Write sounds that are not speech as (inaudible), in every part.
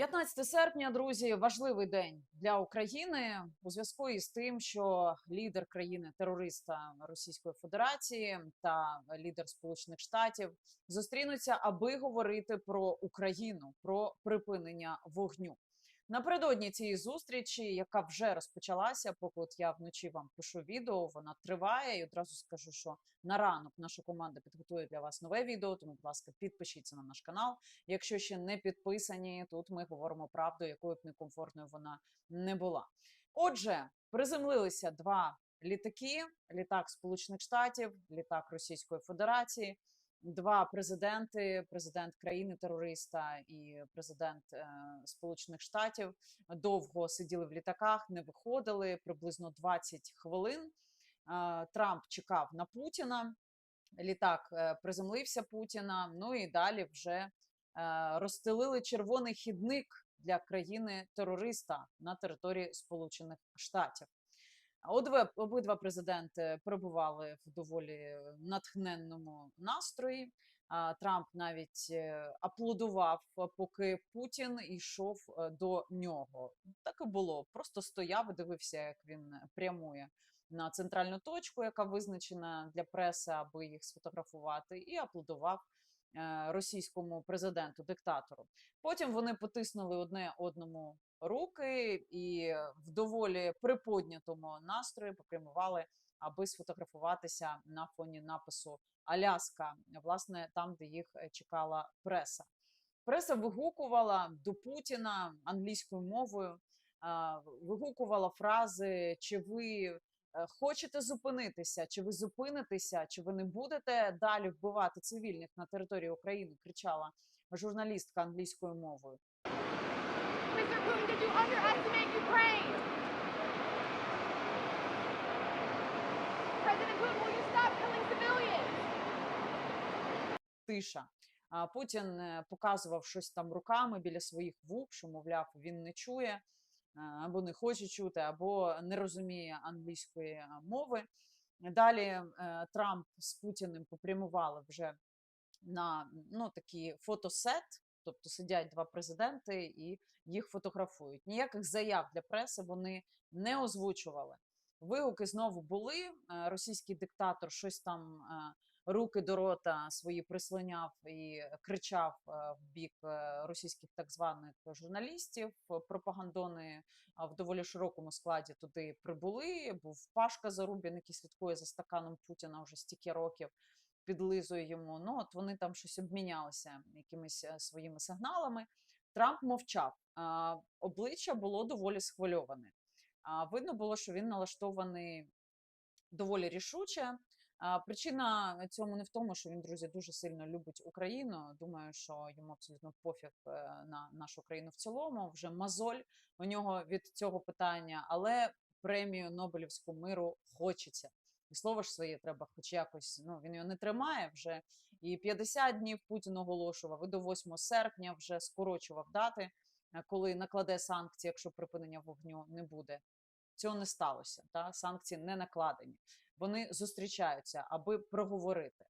15 серпня, друзі, важливий день для України у зв'язку із тим, що лідер країни терориста Російської Федерації та лідер Сполучених Штатів зустрінуться, аби говорити про Україну, про припинення вогню. Напередодні цієї зустрічі, яка вже розпочалася, поки от я вночі вам пишу відео, вона триває. І одразу скажу, що на ранок наша команда підготує для вас нове відео. Тому, будь ласка, підпишіться на наш канал. Якщо ще не підписані, тут ми говоримо правду, якою б некомфортною вона не була. Отже, приземлилися два літаки: літак Сполучених Штатів, літак Російської Федерації. Два президенти: президент країни-терориста і президент е, Сполучених Штатів довго сиділи в літаках, не виходили приблизно 20 хвилин. Е, Трамп чекав на Путіна. Літак е, приземлився Путіна. Ну і далі вже е, розстелили червоний хідник для країни терориста на території Сполучених Штатів. Обидва, обидва президенти перебували в доволі натхненному настрої. Трамп навіть е, аплодував, поки Путін йшов е, до нього. Так і було. Просто стояв дивився, як він прямує на центральну точку, яка визначена для преси, аби їх сфотографувати, і аплодував е, російському президенту, диктатору. Потім вони потиснули одне одному руки і в доволі приподнятому настрої попрямували, аби сфотографуватися на фоні напису Аляска, власне, там, де їх е, чекала преса. Преса вигукувала до Путіна англійською мовою, вигукувала фрази: чи ви е, хочете зупинитися, чи ви зупинитеся, чи ви не будете далі вбивати цивільних на території України? кричала журналістка англійською мовою. Тиша. А Путін е, показував щось там руками біля своїх вух, що, мовляв, він не чує або не хоче чути, або не розуміє англійської мови. Далі е, Трамп з Путіним попрямували вже на ну, такий фотосет, тобто сидять два президенти і їх фотографують. Ніяких заяв для преси вони не озвучували. Вигуки знову були. Е, Російський диктатор щось там е, руки до рота свої прислоняв і кричав е, в бік е, російських так званих журналістів. Пропагандони в доволі широкому складі туди прибули. Був Пашка Зарубін, який слідкує за стаканом Путіна вже стільки років. Підлизує йому. Ну от вони там щось обмінялися якимись е, своїми сигналами. Трамп мовчав. А, обличчя було доволі схвильоване. А, видно було, що він налаштований доволі рішуче. Причина цьому не в тому, що він, друзі, дуже сильно любить Україну. Думаю, що йому абсолютно пофіг е, на нашу країну в цілому. Вже мозоль у нього від цього питання, але премію Нобелівську миру хочеться. І слово ж своє треба, хоч якось. Ну він його не тримає вже. І 50 днів Путін оголошував, і до 8 серпня вже скорочував дати, е, коли накладе санкції, якщо припинення вогню не буде. Цього не сталося. Та санкції не накладені вони зустрічаються, аби проговорити.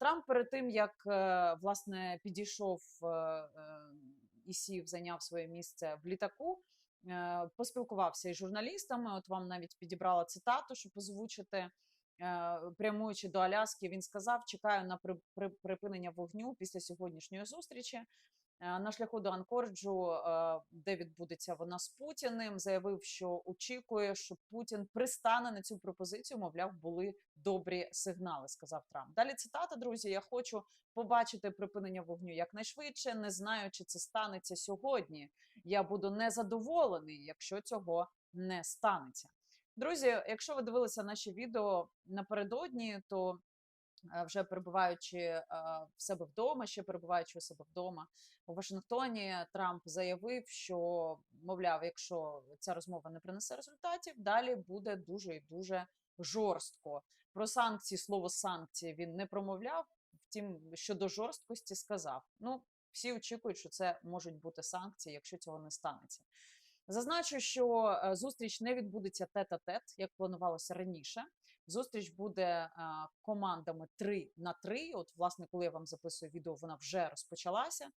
Трамп перед тим як е, власне підійшов е, е, і сів, зайняв своє місце в літаку, е, поспілкувався із журналістами. От вам навіть підібрала цитату, щоб озвучити. Е, Прямуючи до Аляски, він сказав: чекаю на при- при- припинення вогню після сьогоднішньої зустрічі. Е, На шляху до Анкорджу, е, де відбудеться вона з Путіним, заявив, що очікує, що Путін пристане на цю пропозицію. Мовляв, були добрі сигнали, сказав Трамп. Далі цитата, друзі. Я хочу побачити припинення вогню якнайшвидше. Не знаю, чи це станеться сьогодні. Я буду незадоволений, якщо цього не станеться. Друзі, якщо ви дивилися наші відео напередодні, то вже перебуваючи е, в себе вдома, ще перебуваючи у себе вдома у Вашингтоні, Трамп заявив, що мовляв, якщо ця розмова не принесе результатів, далі буде дуже і дуже жорстко. Про санкції слово санкції він не промовляв. Втім, щодо жорсткості сказав: ну, всі очікують, що це можуть бути санкції, якщо цього не станеться. Зазначу, що е, зустріч не відбудеться тет-а-тет, як планувалося раніше. Зустріч буде е, командами 3 на 3. От, власне, коли я вам записую відео, вона вже розпочалася.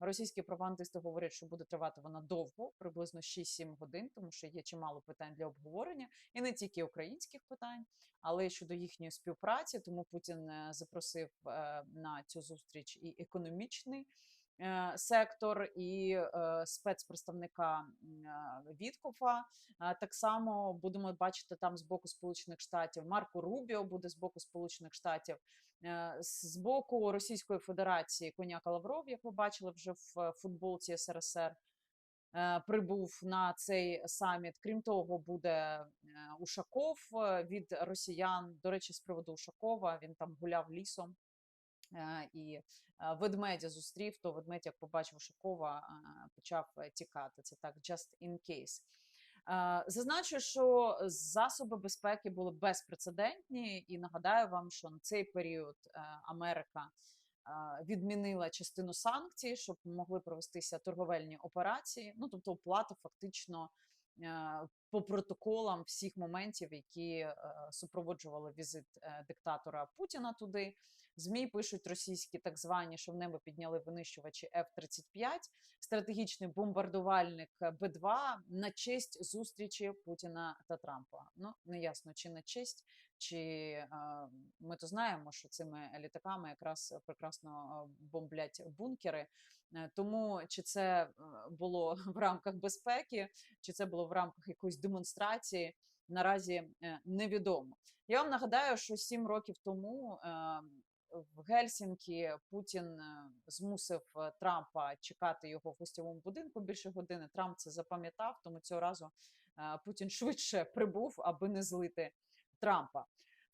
Російські пропагандисти говорять, що буде тривати вона довго, приблизно 6-7 годин, тому що є чимало питань для обговорення, і не тільки українських питань, але й щодо їхньої співпраці. Тому Путін е, запросив е, на цю зустріч і економічний сектор, і е, спецпредставника е, Віткофа. Е, Так само будемо бачити там з боку Сполучених Штатів. Марко Рубіо буде з боку Сполучених Штатів. Е, з боку Російської Федерації Коняка Лавров, як ви бачили вже в е, футболці СРСР, е, прибув на цей саміт. Крім того, буде е, Ушаков е, від росіян. До речі, з приводу Ушакова він там гуляв лісом. І ведмедя зустрів, то ведмедь, як побачив Ушакова, е, почав е, тікати. Це так, just in case. Зазначу, що засоби безпеки були безпрецедентні, і нагадаю вам, що на цей період е, Америка відмінила частину санкцій, щоб могли провестися торговельні операції. Ну тобто оплата фактично по протоколам всіх моментів, які е, супроводжували візит е, диктатора Путіна туди. ЗМІ пишуть російські так звані, що в небо підняли винищувачі F-35, стратегічний бомбардувальник Б-2 на честь зустрічі Путіна та Трампа. Ну не ясно, чи на честь, чи е, ми то знаємо, що цими літаками якраз прекрасно е, бомблять бункери. Е, Тому чи це е, було (laughs) в рамках безпеки, чи це було в рамках якоїсь демонстрації, наразі е, невідомо. Я вам нагадаю, що сім років тому е, в Гельсінкі Путін е, змусив е, Трампа чекати його в гостєвому будинку більше години. Трамп це запам'ятав, тому цього разу е, Путін швидше прибув, аби не злити Трампа.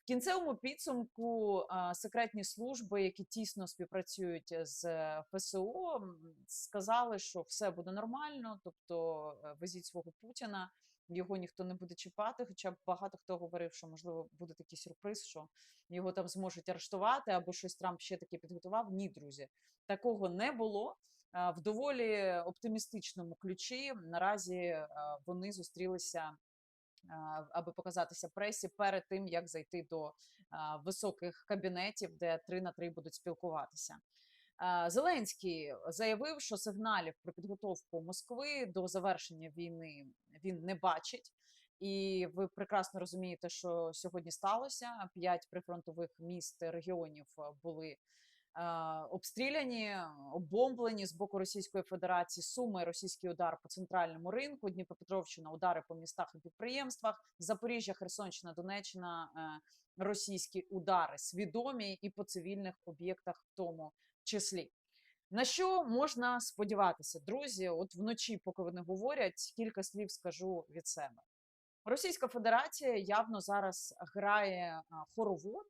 В кінцевому підсумку е, секретні служби, які тісно співпрацюють з ФСО, сказали, що все буде нормально, тобто е, везіть свого Путіна, його ніхто не буде чіпати. Хоча багато хто говорив, що можливо буде такий сюрприз, що його там зможуть арештувати або щось Трамп ще таке підготував. Ні, друзі, такого не було. Е, В доволі оптимістичному ключі наразі е, вони зустрілися аби показатися пресі перед тим, як зайти до високих кабінетів, де три на три будуть спілкуватися. Зеленський заявив, що сигналів про підготовку Москви до завершення війни він не бачить. І ви прекрасно розумієте, що сьогодні сталося. П'ять прифронтових міст регіонів були обстріляні, обомблені з боку Російської Федерації. Суми російський удар по центральному ринку, Дніпропетровщина, удари по містах і підприємствах, Запоріжжя, Херсонщина, Донеччина, е, російські удари свідомі і по цивільних об'єктах, в тому числі. На що можна сподіватися, друзі? От вночі, поки вони говорять, кілька слів скажу від себе. Російська Федерація явно зараз грає хоровод.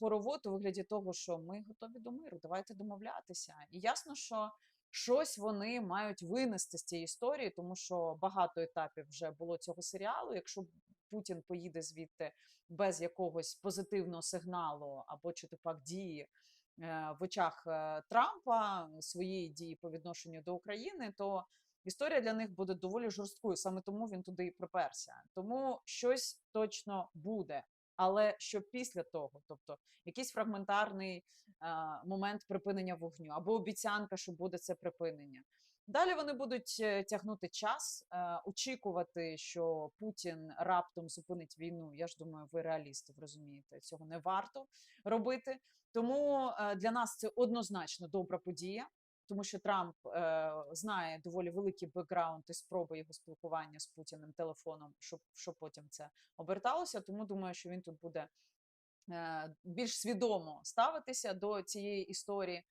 Хоровод у вигляді того, що ми готові до миру, давайте домовлятися. І ясно, що щось вони мають винести з цієї історії, тому що багато етапів вже було цього серіалу. Якщо Путін поїде звідти без якогось позитивного сигналу або чи то пак дії е, в очах е, Трампа своєї дії по відношенню до України, то історія для них буде доволі жорсткою. Саме тому він туди і приперся. Тому щось точно буде. Але що після того, тобто якийсь фрагментарний е, момент припинення вогню або обіцянка, що буде це припинення. Далі вони будуть е, тягнути час, е, очікувати, що Путін раптом зупинить війну. Я ж думаю, ви реалісти, розумієте, цього не варто робити. Тому е, для нас це однозначно добра подія, тому що Трамп е, знає доволі великий бекграунд і спроби його спілкування з Путіним телефоном, щоб що потім це оберталося. Тому думаю, що він тут буде е, більш свідомо ставитися до цієї історії.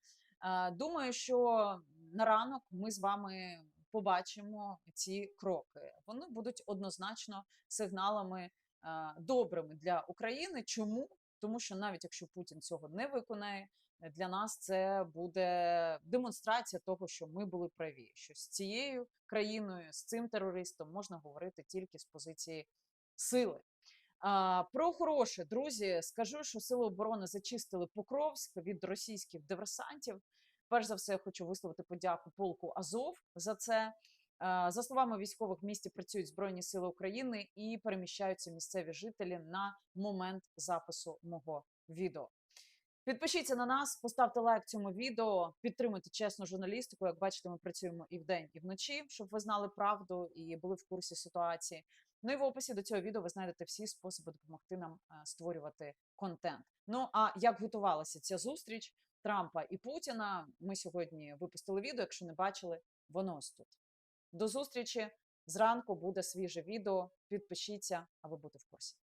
Е, Думаю, що на ранок ми з вами побачимо ці кроки. Вони будуть однозначно сигналами е, добрими для України. Чому? Тому що навіть якщо Путін цього не виконає, е, для нас це буде демонстрація того, що ми були праві. Що з цією країною, з цим терористом можна говорити тільки з позиції сили. А, Про хороше, друзі, скажу, що сили оборони зачистили Покровськ від російських диверсантів. Перш за все, я хочу висловити подяку полку Азов за це. А, За словами військових, в місті працюють Збройні Сили України і переміщаються місцеві жителі на момент запису мого відео. Підпишіться на нас, поставте лайк цьому відео, підтримуйте чесну журналістику. Як бачите, ми працюємо і вдень, і вночі, щоб ви знали правду і були в курсі ситуації. Ну і в описі до цього відео ви знайдете всі способи допомогти нам е, створювати контент. Ну а як готувалася ця зустріч Трампа і Путіна? Ми сьогодні випустили відео. Якщо не бачили, воно ось тут. До зустрічі. Зранку буде свіже відео. Підпишіться, аби бути в курсі.